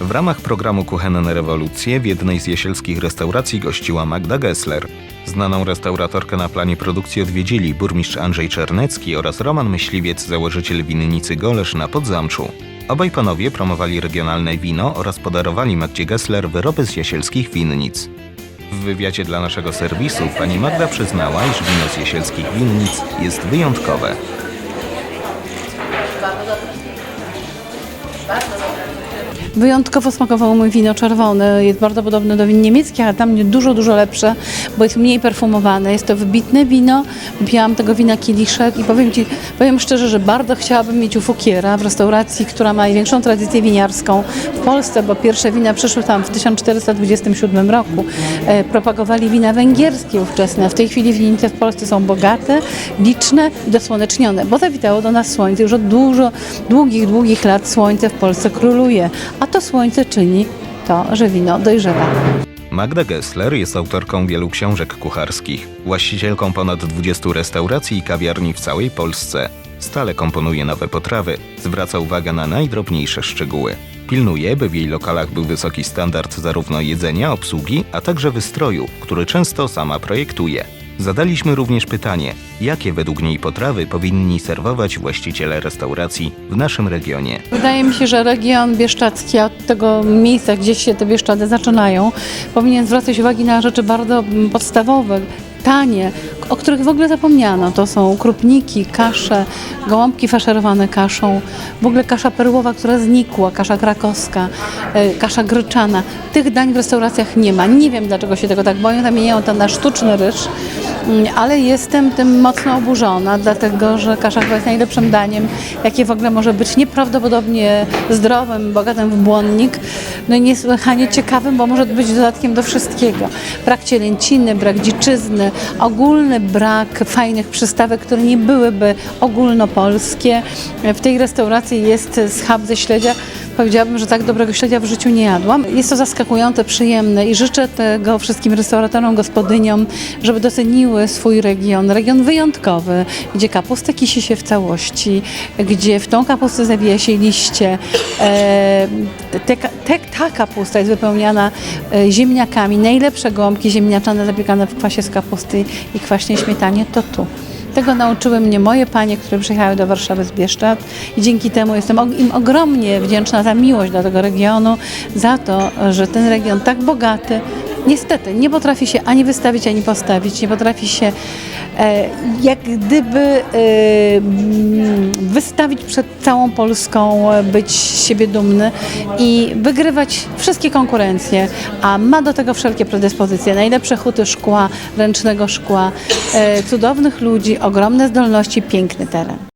W ramach programu Kuchenne Rewolucje w jednej z jesielskich restauracji gościła Magda Gessler. Znaną restauratorkę na planie produkcji odwiedzili burmistrz Andrzej Czernecki oraz Roman Myśliwiec, założyciel winnicy Golesz na Podzamczu. Obaj panowie promowali regionalne wino oraz podarowali Magdzie Gessler wyroby z jesielskich winnic. W wywiadzie dla naszego serwisu pani Magda przyznała, iż wino z jesielskich winnic jest wyjątkowe. Wyjątkowo smakowało mi wino czerwone. Jest bardzo podobne do win niemieckich, a dla mnie dużo, dużo lepsze, bo jest mniej perfumowane. Jest to wybitne wino. Piłam tego wina kieliszek i powiem Ci, powiem szczerze, że bardzo chciałabym mieć u Fukiera w restauracji, która ma największą tradycję winiarską w Polsce, bo pierwsze wina przyszły tam w 1427 roku. E, propagowali wina węgierskie ówczesne. W tej chwili winnice w Polsce są bogate, liczne i dosłonecznione, bo zawitało do nas słońce. Już od dużo, długich, długich lat słońce w Polsce króluje, a to słońce czyni to, że wino dojrzewa. Magda Gessler jest autorką wielu książek kucharskich, właścicielką ponad 20 restauracji i kawiarni w całej Polsce. Stale komponuje nowe potrawy, zwraca uwagę na najdrobniejsze szczegóły. Pilnuje, by w jej lokalach był wysoki standard zarówno jedzenia, obsługi, a także wystroju, który często sama projektuje. Zadaliśmy również pytanie, jakie według niej potrawy powinni serwować właściciele restauracji w naszym regionie. Wydaje mi się, że region bieszczadzki, od tego miejsca, gdzie się te Bieszczady zaczynają, powinien zwracać uwagi na rzeczy bardzo podstawowe, tanie, o których w ogóle zapomniano. To są krupniki, kasze, gołąbki faszerowane kaszą, w ogóle kasza perłowa, która znikła, kasza krakowska, e, kasza gryczana. Tych dań w restauracjach nie ma. Nie wiem, dlaczego się tego tak boją. Zamieniają to na sztuczny ryż, ale jestem tym mocno oburzona, dlatego że kasza chyba jest najlepszym daniem, jakie w ogóle może być nieprawdopodobnie zdrowym, bogatym w błonnik, no i niesłychanie ciekawym, bo może być dodatkiem do wszystkiego. Brak cielęciny, brak dziczyzny, ogólny brak fajnych przystawek, które nie byłyby ogólnopolskie. W tej restauracji jest schab ze śledzia, Powiedziałabym, że tak dobrego śledzia w życiu nie jadłam. Jest to zaskakujące, przyjemne i życzę tego wszystkim restauratorom, gospodyniom, żeby doceniły swój region. Region wyjątkowy, gdzie kapustę kisi się w całości, gdzie w tą kapustę zawija się liście. E, te, te, ta kapusta jest wypełniana e, ziemniakami. Najlepsze gołąbki ziemniaczane zapiekane w kwasie z kapusty i kwaśnie śmietanie to tu. Tego nauczyły mnie moje panie, które przyjechały do Warszawy z Bieszczad. I dzięki temu jestem im ogromnie wdzięczna za miłość do tego regionu, za to, że ten region tak bogaty, niestety nie potrafi się ani wystawić, ani postawić, nie potrafi się e, jak gdyby e, mm, wystawić przed całą Polską, e, być siebie dumny i wygrywać wszystkie konkurencje, a ma do tego wszelkie predyspozycje. Najlepsze huty szkła, ręcznego szkła, e, cudownych ludzi, ogromne zdolności, piękny teren.